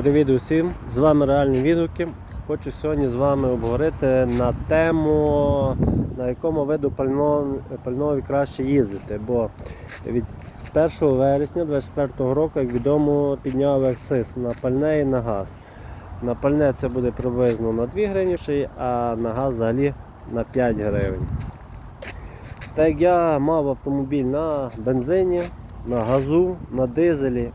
Привіт усім! З вами реальні відгуки. Хочу сьогодні з вами обговорити на тему, на якому виду пального, пального краще їздити. Бо від 1 вересня 2024 року, як відомо, підняв акциз на пальне і на газ. На пальне це буде приблизно на 2 гривні, а на газ взагалі на 5 гривень. Так як я мав автомобіль на бензині, на газу, на дизелі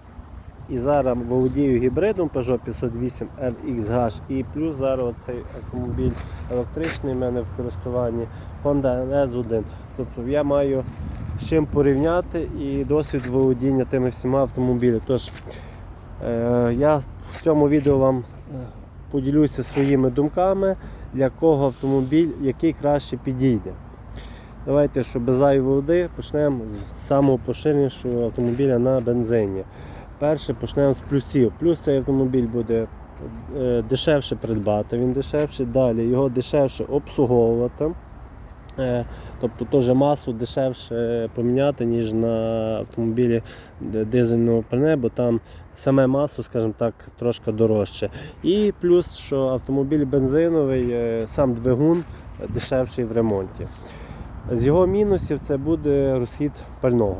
і зараз володію гібридом Peugeot 508 RX і плюс зараз цей автомобіль електричний в мене в користуванні Honda NS1. Тобто я маю з чим порівняти і досвід володіння тими всіма автомобілями. Тож е, я в цьому відео вам е, поділюся своїми думками, для кого автомобіль, який краще підійде. Давайте, щоб без зайвої води, почнемо з самого поширенішого автомобіля на бензині. Перше почнемо з плюсів. Плюс цей автомобіль буде е, дешевше придбати, він дешевше, далі його дешевше обслуговувати. Е, Тобто теж масу дешевше поміняти, ніж на автомобілі дизельного пальне, бо там саме масу, скажімо так, трошки дорожче. І плюс, що автомобіль бензиновий, е, сам двигун дешевший в ремонті. З його мінусів це буде розхід пального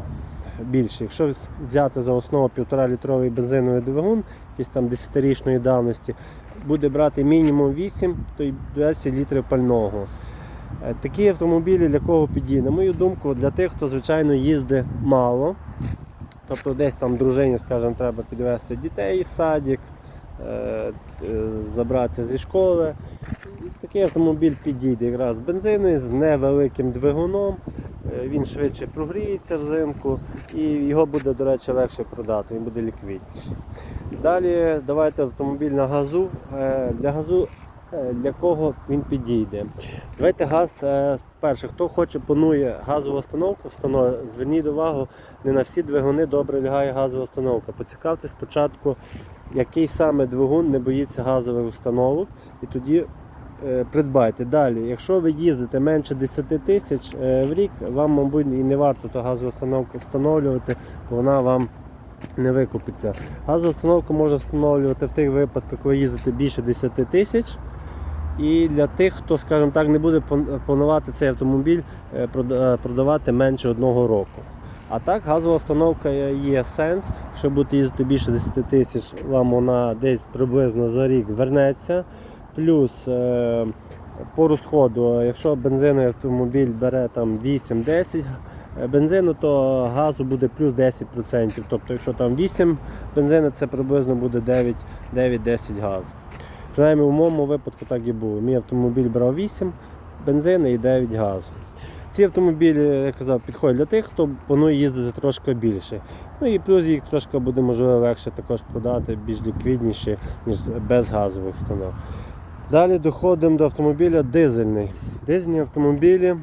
більше. Якщо взяти за основу 1,5 літровий бензиновий двигун, якийсь там 10-річної давності, буде брати мінімум 8, то й 10 літрів пального. Е, Такі автомобілі для кого підійде? На мою думку, для тих, хто звичайно їздить мало. Тобто десь там дружині, скажімо, треба підвезти дітей в садик, е, забрати зі школи. Такий автомобіль підійде якраз з бензиною, з невеликим двигуном. Е, Він швидше прогріється взимку і його буде, до речі, легше продати, він буде ліквідніший. Далі давайте автомобіль на газу. Е, Для газу е, для кого він підійде. Давайте газ. Перше, хто хоче, планує газову установку, зверніть увагу, не на всі двигуни добре лягає газова установка. Поцікавте спочатку, який саме двигун не боїться газових установок, і тоді придбайте. Далі, якщо ви їздите менше 10 тисяч е, в рік, вам, мабуть, і не варто ту газову установку встановлювати, бо вона вам не викупиться. Газову установку можна встановлювати в тих випадках, коли їздите більше 10 тисяч. І для тих, хто, скажімо так, не буде планувати цей автомобіль е, прода- е, продавати менше одного року. А так, газова установка є сенс. Якщо будете їздити більше 10 тисяч, вам вона десь приблизно за рік вернеться. Плюс е, по розходу, якщо бензиновий автомобіль бере там 8-10 бензину, то газу буде плюс 10%. Тобто, якщо там 8 бензину, це приблизно буде 9 9-10 газу. Принаймні в моєму випадку так і було. Мій автомобіль брав 8 бензину і 9 газу. Ці автомобілі, я казав, підходять для тих, хто планує їздити трошки більше. Ну і плюс їх трошки буде можливо легше також продати, більш ліквідніші, ніж без газових станов. Далі доходимо до автомобіля дизельний. Дизельні автомобілі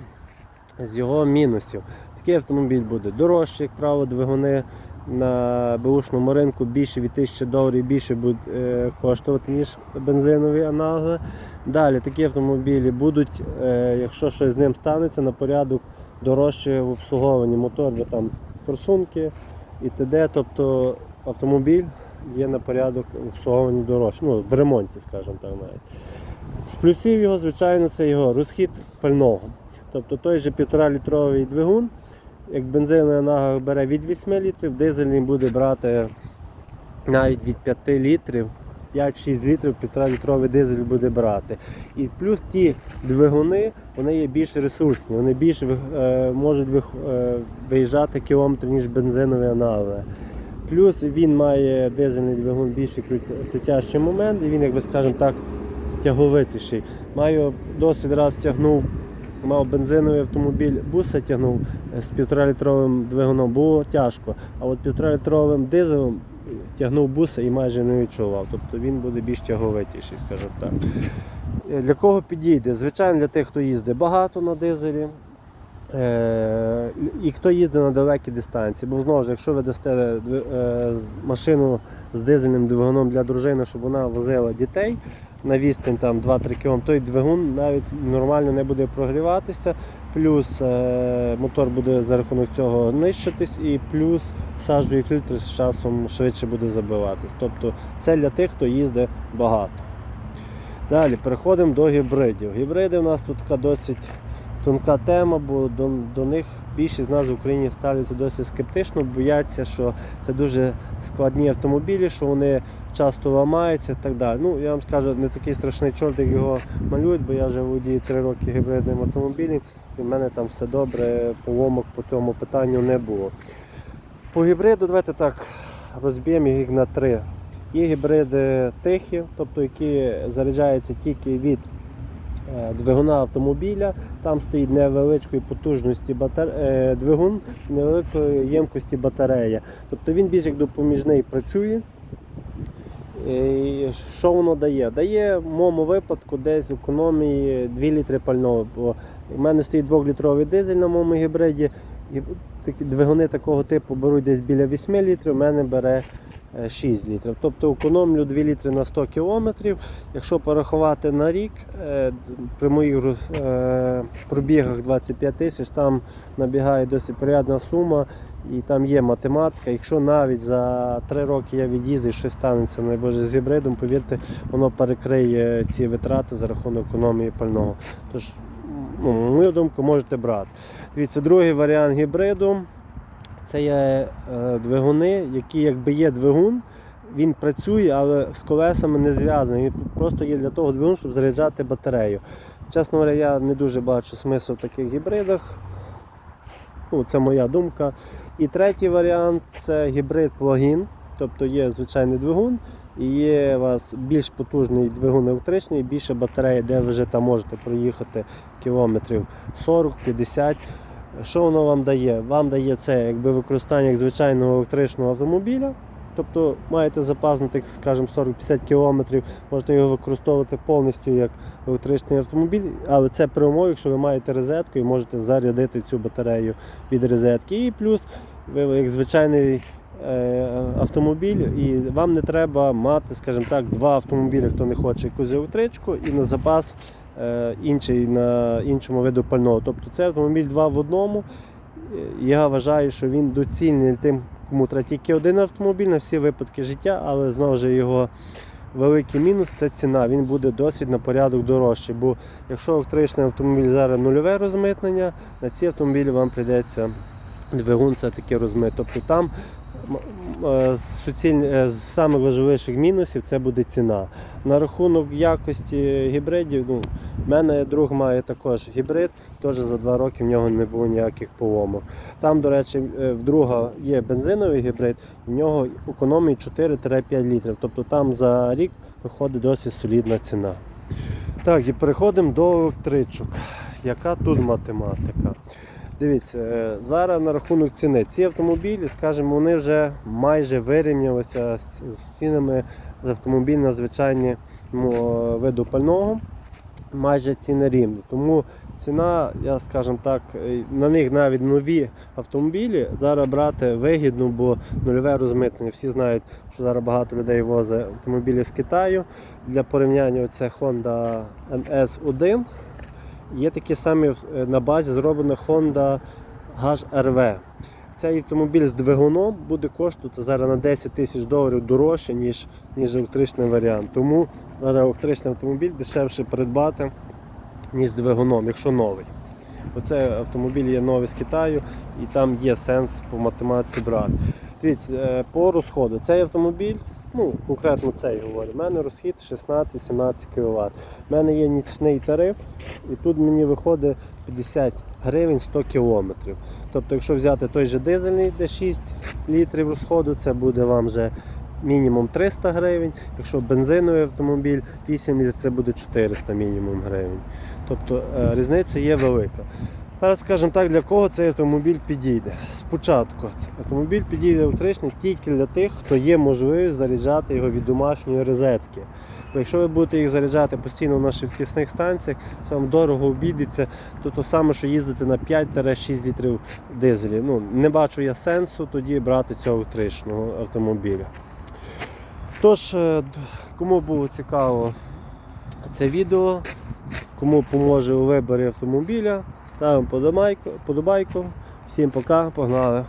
з його мінусів. Такий автомобіль буде дорожчий, як правило, двигуни на бушному ринку більше від 1000 доларів більше будуть е, коштувати, ніж бензинові аналоги. Далі такі автомобілі будуть, е, якщо щось з ним станеться, на порядок дорожче в обслуговуванні мотор, бо там форсунки і т.д. Тобто автомобіль є на порядок в обслуговуванні дорожче, ну, в ремонті, скажімо так навіть. З плюсів його, звичайно, це його розхід пального. Тобто той же 1,5 літровий двигун, як бензиновий аналог бере від 8 літрів, дизельний буде брати навіть від 5 літрів. 5-6 літрів 1,5 літровий дизель буде брати. І плюс ті двигуни вони є більш ресурсні, вони більше е, можуть е, виїжджати кілометри, ніж бензинові аналоги. Плюс він має дизельний двигун більший крут- крутящий момент, і він, як би так, тяговитіший. Маю досвід раз тягнув, мав бензиновий автомобіль, буса тягнув е, з півторалітровим двигуном, було тяжко. А от півторалітровим дизелем тягнув буса і майже не відчував. Тобто він буде більш тяговитіший, скажімо так. Е, Для кого підійде? Звичайно, для тих, хто їздить багато на дизелі. Е, І хто їздить на далекі дистанції, бо знову ж, якщо ви дасте е, машину з дизельним двигуном для дружини, щоб вона возила дітей на відстань там 2-3 км, той двигун навіть нормально не буде прогріватися, плюс е, мотор буде за рахунок цього нищитись, і плюс сажовий фільтр з часом швидше буде забиватись. Тобто це для тих, хто їздить багато. Далі переходимо до гібридів. Гібриди у нас тут така досить тонка тема, бо до, до них більшість з нас в Україні ставляться досить скептично, бояться, що це дуже складні автомобілі, що вони часто ламаються і так далі. Ну, я вам скажу, не такий страшний чорт, як його малюють, бо я вже володію 3 роки гібридним автомобілем, і в мене там все добре, поломок по цьому питанню не було. По гібриду давайте так розб'ємо їх на три. Є гібриди тихі, тобто які заряджаються тільки від двигуна автомобіля. Там стоїть невеличкої потужності батар... е, двигун, невеликої ємкості батарея. Тобто він більш як допоміжний працює. І що воно дає? Дає в моєму випадку десь економії 2 літри пального. Бо в мене стоїть 2-літровий дизель на моєму гібриді. І двигуни такого типу беруть десь біля 8 літрів, у мене бере е, 6 літрів. Тобто економлю 2 літри на 100 кілометрів. Якщо порахувати на рік, е, при моїх е, пробігах 25 тисяч, там набігає досить порядна сума і там є математика. Якщо навіть за 3 роки я від'їздив, щось станеться найбоже з гібридом, повірте, воно перекриє ці витрати за рахунок економії пального. Тож, ну, мою думку, можете брати. Дивіться, другий варіант гібриду. Це є е, двигуни, які якби є двигун, він працює, але з колесами не зв'язаний. Він просто є для того двигун, щоб заряджати батарею. Чесно говоря, я не дуже бачу смисл в таких гібридах. Ну, це моя думка. І третій варіант це гібрид плагін. Тобто є звичайний двигун і є у вас більш потужний двигун електричний, більше батареї, де ви вже там можете проїхати кілометрів 40-50. Що воно вам дає? Вам дає це якби використання як звичайного електричного автомобіля. Тобто маєте запас на тих, скажімо, 40-50 кілометрів, можете його використовувати повністю як електричний автомобіль, але це при умові, якщо ви маєте розетку і можете зарядити цю батарею від розетки. І плюс ви як звичайний е, автомобіль, і вам не треба мати, скажімо так, два автомобілі, хто не хоче якусь електричку, і на запас інший на іншому виду пального. Тобто це автомобіль два в одному. Е, Я вважаю, що він доцільний тим, кому треба тільки один автомобіль на всі випадки життя, але знову ж його великий мінус це ціна. Він буде досить на порядок дорожчий. Бо якщо електричний автомобіль зараз нульове розмитнення, на ці автомобілі вам прийдеться двигун все-таки розмит. Тобто там м- з суцільні- е, мінусів це буде ціна. На рахунок якості гібридів, ну, в мене друг має також гібрид, теж за два роки в нього не було ніяких поломок. Там, до речі, е, в друга є бензиновий гібрид, в нього економії 4-5 літрів. Тобто там за рік виходить досить солідна ціна. Так, і переходимо до електричок. Яка тут математика? Дивіться, е, зараз на рахунок ціни. Ці автомобілі, скажімо, вони вже майже вирівнялися з цінами з автомобіль на звичайні ну, виду пального. Майже ціни рівні. Тому ціна, я скажімо так, е, на них навіть нові автомобілі зараз брати вигідно, бо нульове розмитнення. Всі знають, що зараз багато людей возить автомобілі з Китаю. Для порівняння це Honda NS1. Є такі самі е, на базі зроблена Honda HRV. Цей автомобіль з двигуном буде коштувати зараз на 10 тисяч доларів дорожче, ніж, ніж електричний варіант. Тому зараз електричний автомобіль дешевше придбати, ніж з двигуном, якщо новий. Бо це автомобіль є новий з Китаю і там є сенс по математиці брати. Дивіться, е, по розходу. Цей автомобіль, ну конкретно цей говорю, у мене розхід 16-17 кВт. У мене є нічний тариф, і тут мені виходить 50 гривень 100 кілометрів. Тобто, якщо взяти той же дизельний, де 6 літрів розходу, це буде вам вже мінімум 300 гривень. Якщо бензиновий автомобіль 8 літрів, це буде 400 мінімум гривень. Тобто е, різниця є велика. Зараз скажімо так, для кого цей автомобіль підійде. Спочатку автомобіль підійде електричний тільки для тих, хто є можливість заряджати його від домашньої розетки. Бо якщо ви будете їх заряджати постійно на швидкісних станціях, це вам дорого обійдеться, то то саме, що їздити на 5-6 літрів дизелі. Ну, не бачу я сенсу тоді брати цього електричного автомобіля. Тож, е, кому було цікаво це відео, кому поможе у виборі автомобіля. Ставимо подобайку. Всім пока, погнали!